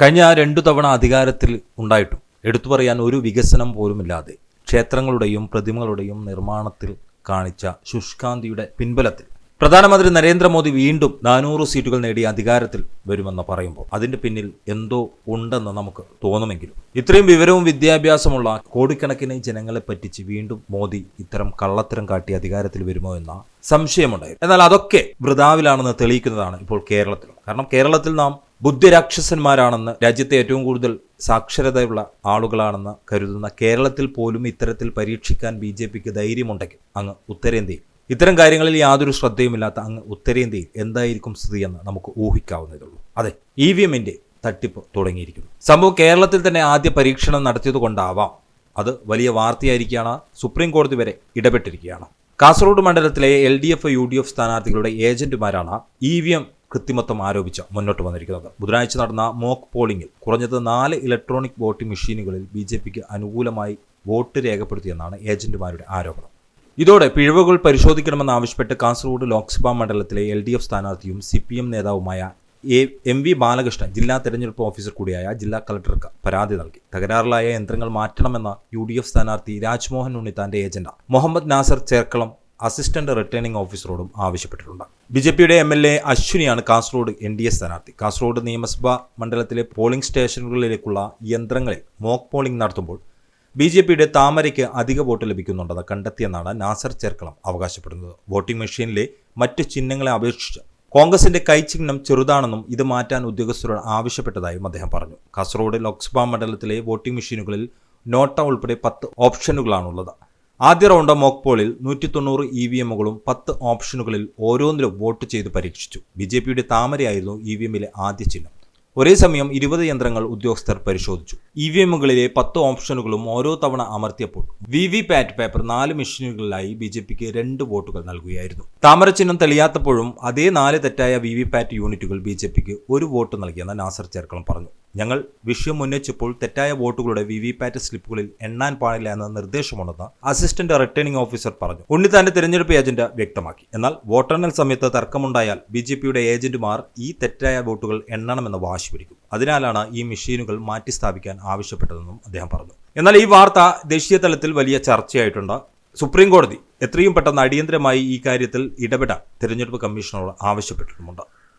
കഴിഞ്ഞ രണ്ടു തവണ അധികാരത്തിൽ ഉണ്ടായിട്ടും. എടുത്തു പറയാൻ ഒരു വികസനം പോലുമില്ലാതെ ക്ഷേത്രങ്ങളുടെയും പ്രതിമകളുടെയും നിർമ്മാണത്തിൽ കാണിച്ച ശുഷ്കാന്തിയുടെ പിൻബലത്തിൽ. പ്രധാനമന്ത്രി നരേന്ദ്രമോദി വീണ്ടും നാനൂറ് സീറ്റുകൾ നേടി അധികാരത്തിൽ വരുമെന്ന് പറയുമ്പോൾ അതിന്റെ പിന്നിൽ എന്തോ ഉണ്ടെന്ന് നമുക്ക് തോന്നുമെങ്കിലും. ഇത്രയും വിവരവും വിദ്യാഭ്യാസമുള്ള കോടിക്കണക്കിന് ജനങ്ങളെ പറ്റിച്ച് വീണ്ടും മോദി ഇത്തരം കള്ളത്തരം കാട്ടി അധികാരത്തിൽ വരുമോ എന്ന സംശയമുണ്ടായിരുന്നു. എന്നാൽ അതൊക്കെ വൃതാവിലാണെന്ന് തെളിയിക്കുന്നതാണ് ഇപ്പോൾ കേരളത്തിൽ. കാരണം കേരളത്തിൽ നാം ബുദ്ധിരാക്ഷസന്മാരാണെന്ന് രാജ്യത്തെ ഏറ്റവും കൂടുതൽ സാക്ഷരതയുള്ള ആളുകളാണെന്ന് കരുതുന്ന കേരളത്തിൽ പോലും ഇത്തരത്തിൽ പരീക്ഷിക്കാൻ ബി ജെ പിക്ക് ധൈര്യമുണ്ടെങ്കിൽ അങ്ങ് ഉത്തരേന്ത്യയിൽ. ഇത്തരം കാര്യങ്ങളിൽ യാതൊരു ശ്രദ്ധയുമില്ലാത്ത അങ്ങ് ഉത്തരേന്ത്യയിൽ എന്തായിരിക്കും സ്ഥിതിയെന്ന് നമുക്ക് ഊഹിക്കാവുന്നതേ ഉള്ളൂ അതെ ഇ വി എമ്മിന്റെ തട്ടിപ്പ് തുടങ്ങിയിരിക്കുന്നു. സംഭവം കേരളത്തിൽ തന്നെ ആദ്യ പരീക്ഷണം നടത്തിയതുകൊണ്ടാവാം. അത് വലിയ വാർത്തയായിരിക്കുകയാണ്. സുപ്രീം കോടതി വരെ ഇടപെട്ടിരിക്കുകയാണ്. കാസർഗോഡ് മണ്ഡലത്തിലെ L D F U D F സ്ഥാനാർത്ഥികളുടെ ഏജന്റുമാരാണ് ഇ വി എം കൃത്രിമത്വം ആരോപിച്ച് മുന്നോട്ട് വന്നിരിക്കുന്നത്. ബുധനാഴ്ച നടന്ന മോക്ക് പോളിംഗിൽ കുറഞ്ഞത് നാല് ഇലക്ട്രോണിക് വോട്ടിംഗ് മെഷീനുകളിൽ ബി ജെ പിക്ക് അനുകൂലമായി വോട്ട് രേഖപ്പെടുത്തിയെന്നാണ് ഏജന്റുമാരുടെ ആരോപണം. ഇതോടെ പിഴവുകൾ പരിശോധിക്കണമെന്നാവശ്യപ്പെട്ട് കാസർഗോഡ് ലോക്സഭാ മണ്ഡലത്തിലെ എൽ ഡി എഫ് സ്ഥാനാർത്ഥിയും സി പി എം നേതാവുമായ എ എം വി ബാലകൃഷ്ണൻ ജില്ലാ തെരഞ്ഞെടുപ്പ് ഓഫീസർ കൂടിയായ ജില്ലാ കളക്ടർക്ക് പരാതി നൽകി. തകരാറിലായ യന്ത്രങ്ങൾ മാറ്റണമെന്ന യു ഡി എഫ് സ്ഥാനാർത്ഥി Rajmohan ഉണ്ണിത്താന്റെ agent. Muhammad Nasar Cherkalam assistant returning ഓഫീസറോടും ആവശ്യപ്പെട്ടിട്ടുണ്ട്. ബി ജെ പിയുടെ എം എൽ എ അശ്വിനിയാണ് കാസർഗോഡ് എൻ ഡി എ സ്ഥാനാർത്ഥി. കാസർഗോഡ് നിയമസഭാ മണ്ഡലത്തിലെ പോളിംഗ് സ്റ്റേഷനുകളിലേക്കുള്ള യന്ത്രങ്ങളിൽ മോക്ക് പോളിംഗ് നടത്തുമ്പോൾ ബി ജെ പിയുടെ താമരയ്ക്ക് അധിക വോട്ട് ലഭിക്കുന്നുണ്ടെന്ന് കണ്ടെത്തിയെന്നാണ് നാസർ ചേർക്കളം അവകാശപ്പെടുന്നത്. വോട്ടിംഗ് മെഷീനിലെ മറ്റ് ചിഹ്നങ്ങളെ അപേക്ഷിച്ച് കോൺഗ്രസിന്റെ കൈചിഹ്നം ചെറുതാണെന്നും ഇത് മാറ്റാൻ ഉദ്യോഗസ്ഥരോട് ആവശ്യപ്പെട്ടതായും അദ്ദേഹം പറഞ്ഞു. കാസർഗോഡ് ലോക്സഭാ മണ്ഡലത്തിലെ വോട്ടിംഗ് മെഷീനുകളിൽ നോട്ട ഉൾപ്പെടെ പത്ത് ഓപ്ഷനുകളാണുള്ളത്. ആദ്യ റൗണ്ട് മോക്ക് പോളിൽ നൂറ്റി തൊണ്ണൂറ് ഇ വി എമ്മുകളും പത്ത് ഓപ്ഷനുകളിൽ ഓരോന്നിലും വോട്ട് ചെയ്ത് പരീക്ഷിച്ചു. ബി ജെ പിയുടെ താമരയായിരുന്നു ഇ വി എമ്മിലെ ആദ്യ ചിഹ്നം. ഒരേ സമയം ഇരുപത് യന്ത്രങ്ങൾ ഉദ്യോഗസ്ഥർ പരിശോധിച്ചു. ഇ വി എമ്മുകളിലെ പത്ത് ഓപ്ഷനുകളും ഓരോ തവണ അമർത്തിയപ്പോൾ വി വി പാറ്റ് പേപ്പർ നാല് മെഷീനുകളിലായി ബി ജെ പിക്ക് രണ്ട് വോട്ടുകൾ നൽകുകയായിരുന്നു. താമരചിഹ്നം തെളിയാത്തപ്പോഴും അതേ നാല് തെറ്റായ വി വി പാറ്റ് യൂണിറ്റുകൾ ബി ജെ പിക്ക് ഒരു വോട്ട് നൽകിയെന്ന് നാസർ ചേർക്കളം പറഞ്ഞു. ഞങ്ങൾ വിഷയം ഉന്നയിച്ചപ്പോൾ തെറ്റായ വോട്ടുകളുടെ വി വി പാറ്റ് സ്ലിപ്പുകളിൽ എണ്ണാൻ പാടില്ല എന്ന നിർദ്ദേശമുണ്ടെന്ന് അസിസ്റ്റന്റ് റിട്ടേണിംഗ് ഓഫീസർ പറഞ്ഞു. ഉണ്ണി ഉണ്ണിത്താന്റെ തിരഞ്ഞെടുപ്പ് ഏജന്റ് വ്യക്തമാക്കി. എന്നാൽ വോട്ടെണ്ണൽ സമയത്ത് തർക്കമുണ്ടായാൽ ബി ജെ പിയുടെ ഏജന്റുമാർ ഈ തെറ്റായ വോട്ടുകൾ എണ്ണണമെന്ന് വാശി പിടിക്കും. അതിനാലാണ് ഈ മെഷീനുകൾ മാറ്റി സ്ഥാപിക്കാൻ ആവശ്യപ്പെട്ടതെന്നും അദ്ദേഹം പറഞ്ഞു. എന്നാൽ ഈ വാർത്ത ദേശീയ തലത്തിൽ വലിയ ചർച്ചയായിട്ടുണ്ട്. സുപ്രീം കോടതി എത്രയും പെട്ടെന്ന് അടിയന്തരമായി ഈ കാര്യത്തിൽ ഇടപെടാൻ തിരഞ്ഞെടുപ്പ് കമ്മീഷനോട് ആവശ്യപ്പെട്ടിട്ടുമുണ്ട്.